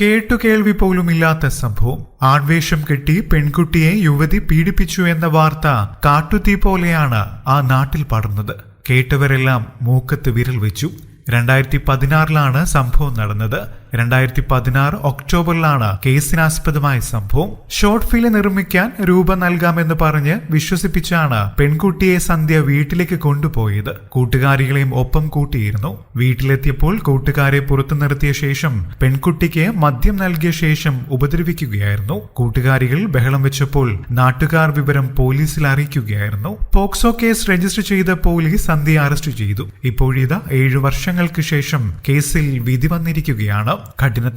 കേട്ടുകേൾവി പോലുമില്ലാത്ത സംഭവം. ആൺവേഷം കെട്ടി പെൺകുട്ടിയെ യുവതി പീഡിപ്പിച്ചു എന്ന വാർത്ത കാട്ടുതീ പോലെയാണ് ആ നാട്ടിൽ പടർന്നത്. കേട്ടവരെല്ലാം മൂക്കത്ത് വിരൽ വെച്ചു. രണ്ടായിരത്തി പതിനാറിലാണ് സംഭവം നടന്നത്. രണ്ടായിരത്തി പതിനാറ് ഒക്ടോബറിലാണ് കേസിനാസ്പദമായ സംഭവം. ഷോർട്ട് ഫിലിം നിർമ്മിക്കാൻ രൂപ നൽകാമെന്ന് പറഞ്ഞ് വിശ്വസിപ്പിച്ചാണ് പെൺകുട്ടിയെ സന്ധ്യ വീട്ടിലേക്ക് കൊണ്ടുപോയത്. കൂട്ടുകാരികളെയും ഒപ്പം കൂട്ടിയിരുന്നു. വീട്ടിലെത്തിയപ്പോൾ കൂട്ടുകാരെ പുറത്തു നിർത്തിയ ശേഷം പെൺകുട്ടിക്ക് മദ്യം നൽകിയ ശേഷം ഉപദ്രവിക്കുകയായിരുന്നു. കൂട്ടുകാരികൾ ബഹളം വെച്ചപ്പോൾ നാട്ടുകാർ വിവരം പോലീസിൽ അറിയിക്കുകയായിരുന്നു. പോക്സോ കേസ് രജിസ്റ്റർ ചെയ്ത പോലീസ് സന്ധ്യ അറസ്റ്റ് ചെയ്തു. ഇപ്പോഴിതാ ഏഴു വർഷങ്ങൾക്ക് ശേഷം കേസിൽ വിധി വന്നിരിക്കുകയാണ്. കഠിന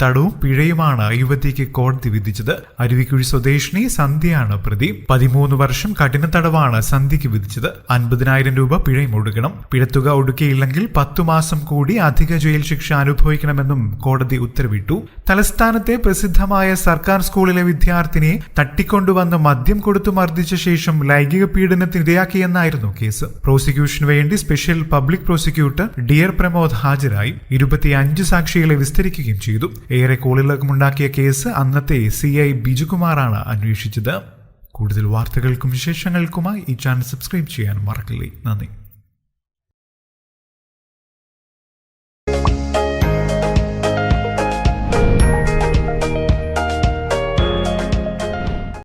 പിഴയുമാണ് യുവതിക്ക് കോടതി വിധിച്ചത്. അരുവിക്കുഴി സ്വദേശിനി സന്ധ്യയാണ് പ്രതി. പതിമൂന്ന് വർഷം കഠിന തടവാണ് സന്ധ്യക്ക് വിധിച്ചത്. അൻപതിനായിരം രൂപ പിഴയും ഒടുക്കണം. പിഴത്തുക ഒടുക്കിയില്ലെങ്കിൽ പത്തു മാസം കൂടി അധിക ജയിൽ ശിക്ഷ അനുഭവിക്കണമെന്നും കോടതി ഉത്തരവിട്ടു. തലസ്ഥാനത്തെ പ്രസിദ്ധമായ സർക്കാർ സ്കൂളിലെ വിദ്യാർത്ഥിനി തട്ടിക്കൊണ്ടുവന്ന് മദ്യം കൊടുത്തു മർദ്ദിച്ച ശേഷം ലൈംഗിക പീഡനത്തിനിരയാക്കിയെന്നായിരുന്നു കേസ്. പ്രോസിക്യൂഷന് വേണ്ടി special public prosecutor dear Pramod ഹാജരായി. ഇരുപത്തിയഞ്ച് സാക്ഷികളെ വിസ്തരിക്കുകയും ചെയ്തു. ഏറെ കോളിളക്കമുണ്ടാക്കിയ കേസ് അന്നത്തെ സി ഐ ബിജുകുമാറാണ് അന്വേഷിച്ചത്. കൂടുതൽ വാർത്തകൾക്കും വിശേഷങ്ങൾക്കുമായി ഈ ചാനൽ സബ്സ്ക്രൈബ് ചെയ്യാൻ മറക്കില്ലേ. നന്ദി.